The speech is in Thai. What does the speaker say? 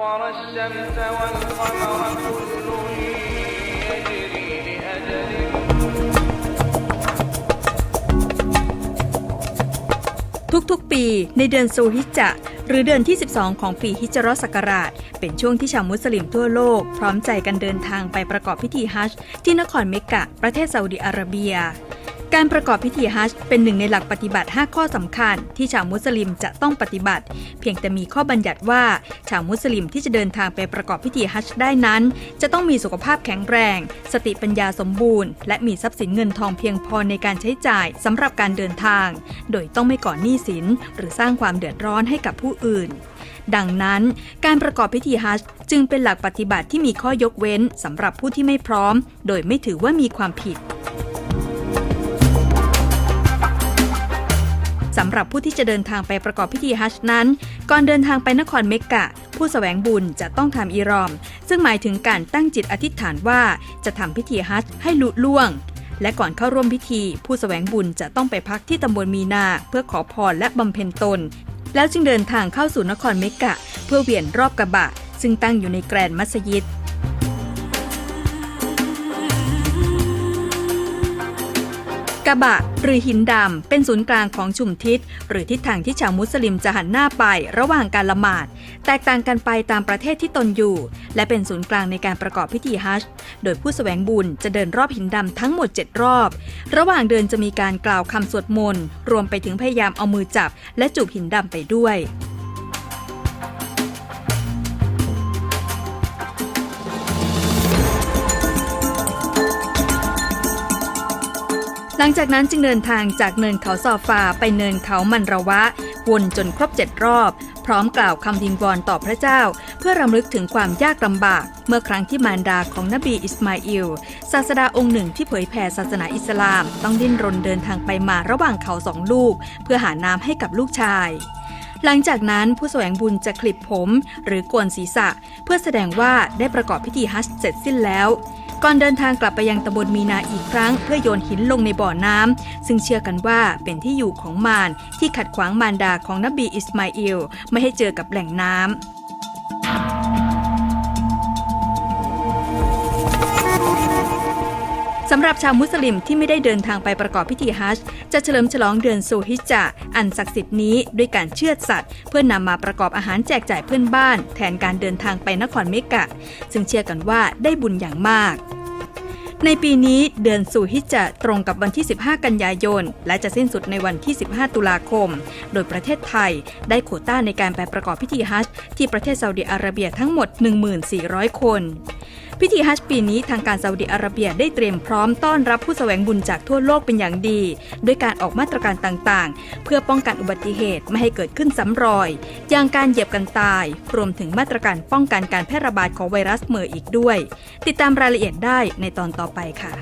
وسخر الشمس والقمر كل يجري لأجل ทุกๆ ปีในเดือนซูฮิจจะห์หรือเดือนที่ 12 ของปีฮิจเราะห์ศักราช เป็นช่วงที่ชาวมุสลิมทั่วโลก พร้อมใจกันเดินทางไปประกอบพิธีฮัจญ์ที่นครเมกกะ ประเทศซาอุดิอาระเบีย การประกอบพิธีฮัจญ์เป็นหนึ่งในหลักปฏิบัติ 5 ข้อสำคัญ ที่ชาวมุสลิมจะต้องปฏิบัติ เพียงแต่มีข้อบัญญัติว่า ชาวมุสลิมที่จะเดินทางไปประกอบพิธีฮัจญ์ได้นั้น จะต้องมีสุขภาพแข็งแรง สติปัญญาสมบูรณ์ และมีทรัพย์สินเงินทองเพียงพอในการใช้จ่ายสำหรับการเดินทาง โดยต้องไม่ก่อหนี้สิน หรือสร้างความเดือดร้อนให้กับผู้อื่น ดังนั้นการประกอบพิธีฮัจญ์จึงเป็นหลักปฏิบัติที่มีข้อยกเว้นสำหรับผู้ที่ไม่พร้อม โดยไม่ถือว่ามีความผิด สำหรับผู้ที่จะเดินทางไปประกอบพิธีฮัจญ์นั้น ก่อนเดินทางไปนครเมกกะ ผู้แสวงบุญจะต้องทำอีรอม ซึ่งหมายถึงการตั้งจิตอธิษฐานว่าจะทำพิธีฮัจญ์ให้ลุล่วง และก่อนเข้าร่วมพิธี ผู้แสวงบุญจะต้องไปพักที่ตำบลมีนา เพื่อขอพรและบำเพ็ญตน แล้วจึงเดินทางเข้าสู่นครเมกกะ เพื่อเวียนรอบกะบะ ซึ่งตั้งอยู่ในแกรนมัสยิด บะ หรือหินดำ เป็นศูนย์กลางของชุมทิศ หรือทิศทางที่ชาวมุสลิมจะหันหน้าไประหว่างการละหมาด แตกต่างกันไปตามประเทศที่ตนอยู่ และเป็นศูนย์กลางในการประกอบพิธีฮัจญ์โดยผู้แสวงบุญจะเดินรอบหินดำทั้งหมด 7 รอบ ระหว่างเดินจะมีการกล่าวคำสวดมนต์รวมไปถึงพยายามเอามือจับ และจูบหินดำไปด้วย หลังจากนั้นจึงเดินทางจากเนินเขาซอฟาไปเนินเขามันระวะ วนจนครบเจ็ดรอบ พร้อมกล่าวคำวิงวอนต่อพระเจ้า เพื่อรำลึกถึงความยากลำบาก เมื่อครั้งที่มารดาของนบีอิสมาอิลศาสดาองค์หนึ่งที่เผยแผ่ศาสนาอิสลาม ต้องดิ้นรนเดินทางไปมาระหว่างเขาสองลูก เพื่อหาน้ำให้กับลูกชายหลังจากนั้นผู้แสวงบุญจะคลิปผม หรือโกนศีรษะ เพื่อแสดงว่าได้ประกอบพิธีฮัจญ์เสร็จสิ้นแล้ว ก่อนเดินทางกลับไปยังตำบลมีนาอีกครั้ง เพื่อโยนหินลงในบ่อน้ำซึ่งเชื่อกันว่าเป็นที่อยู่ของมารที่ขัดขวางมารดาของนบีอิสมาอิลไม่ให้เจอกับแหล่งน้ำ สำหรับชาวมุสลิมที่ไม่ได้เดินทางไปประกอบพิธีฮัจญ์จะเฉลิมฉลองเดือนซูฮิจจะอันศักดิ์สิทธิ์นี้ด้วยการเชือดสัตว์ เพื่อนำมาประกอบอาหารแจกจ่ายเพื่อนบ้าน แทนการเดินทางไปนครเมกกะซึ่งเชื่อกันว่าได้บุญอย่างมากในปีนี้เดือนสู่ฮิจจะตรงกับวันที่ 15 กันยายน และจะสิ้นสุดในวันที่ 15 ตุลาคม โดยประเทศไทยได้โควต้าในการไปประกอบพิธีฮัจญ์ที่ประเทศซาอุดิอาระเบียทั้งหมด 1400 คน พิธีฮัจญ์ปีนี้ทางการซาอุดิอาระเบียได้เตรียมพร้อมต้อนรับผู้แสวงบุญจากทั่วโลกเป็นอย่างดี ด้วยการออกมาตรการต่างๆ เพื่อป้องกันอุบัติเหตุไม่ให้เกิดขึ้นซ้ำรอย อย่างการเหยียบกันตาย รวมถึงมาตรการป้องกันการแพร่ระบาดของไวรัสเมอร์อีกด้วย ติดตามรายละเอียดได้ในตอนต่อไปค่ะ